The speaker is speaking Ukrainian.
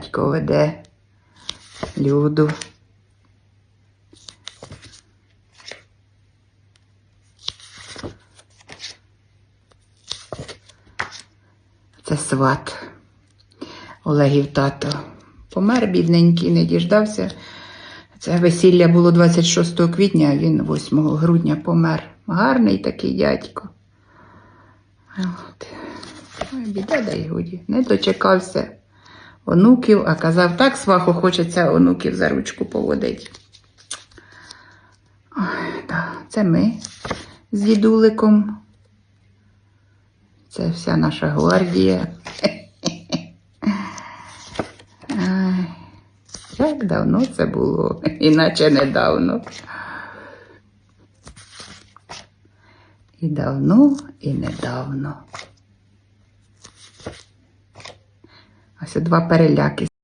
Батько веде люду. Це сват. Олегів тато. Помер бідненький, не діждався. Це весілля було 26 квітня, а він 8 грудня помер. Гарний такий дядько. От. Біда дай годі. Не дочекався онуків, а казав, так сваху хочеться онуків за ручку поводити. Це ми з дідуликом. Це вся наша гвардія. Як давно це було, іначе недавно. І давно, і недавно. Ось два переляки